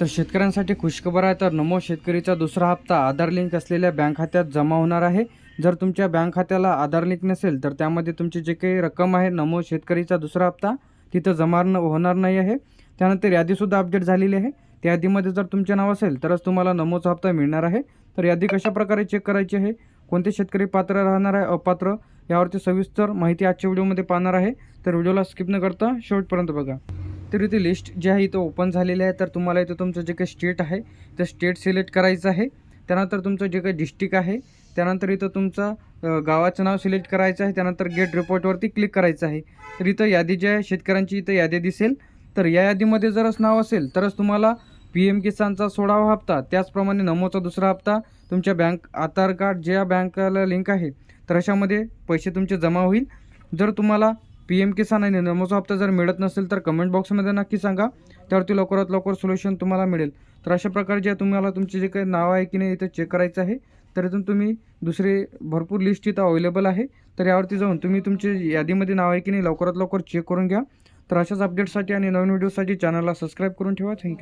तर शेतकऱ्यांसाठी खुशखबर आहे तर नमो शेतकरीचा दुसरा हप्ता आधार लिंक असलेल्या बँक खात्यात जमा होणार आहे. जर तुमच्या बँक खात्याला आधार लिंक नसेल तर त्यामध्ये तुमची जे काही रक्कम आहे नमो शेतकरीचा दुसरा हप्ता तिथं जमा न होणार नाही आहे. त्यानंतर यादीसुद्धा अपडेट झालेली आहे. त्या यादीमध्ये जर तुमचे नाव असेल तरच तुम्हाला नमोचा हप्ता मिळणार आहे. तर यादी कशाप्रकारे चेक करायची आहे? कोणते शेतकरी पात्र राहणार आहे अपात्र? यावरती सविस्तर माहिती आजच्या व्हिडिओमध्ये पाहणार आहे. तर व्हिडिओला स्किप न करता शेवटपर्यंत बघा. तर इथे लिस्ट जी आहे इथं ओपन झालेली आहे तर तुम्हाला इथं तुमचं जे काही स्टेट आहे ते स्टेट सिलेक्ट करायचं आहे. त्यानंतर तुमचं जे काही डिस्ट्रिक्ट आहे त्यानंतर इथं तुमचं गावाचं नाव सिलेक्ट करायचं आहे. त्यानंतर गेट रिपोर्टवरती क्लिक करायचं आहे. तर इथं यादी जी आहे शेतकऱ्यांची इथं यादी दिसेल. तर या यादीमध्ये जरच नाव असेल तरच तुम्हाला पी एम किसानचा सोळावा हप्ता त्याचप्रमाणे नमोचा दुसरा हप्ता तुमच्या बँक आधार कार्ड ज्या बँकाला लिंक आहे तर अशामध्ये पैसे तुमचे जमा होईल. जर तुम्हाला पी एम किसान आणि नमोचा हप्ता जर मिळत नसेल तर कमेंट बॉक्समध्ये नक्की सांगा. त्यावरती लवकरात लवकर सोल्युशन तुम्हाला मिळेल. तर अशा प्रकारे जे तुम्हाला तुमचे जे काही नाव आहे की नाही इथं चेक करायचं आहे. तर इथून तुम्ही दुसरे भरपूर लिस्ट इथं अवेलेबल आहे. तर यावरती जाऊन तुम्ही तुमचे यादीमध्ये नाव आहे की नाही लवकरात लवकर चेक करून घ्या. तर अशाच अपडेटसाठी आणि नवीन व्हिडिओसाठी चॅनलला सबस्क्राईब करून ठेवा. थँक्यू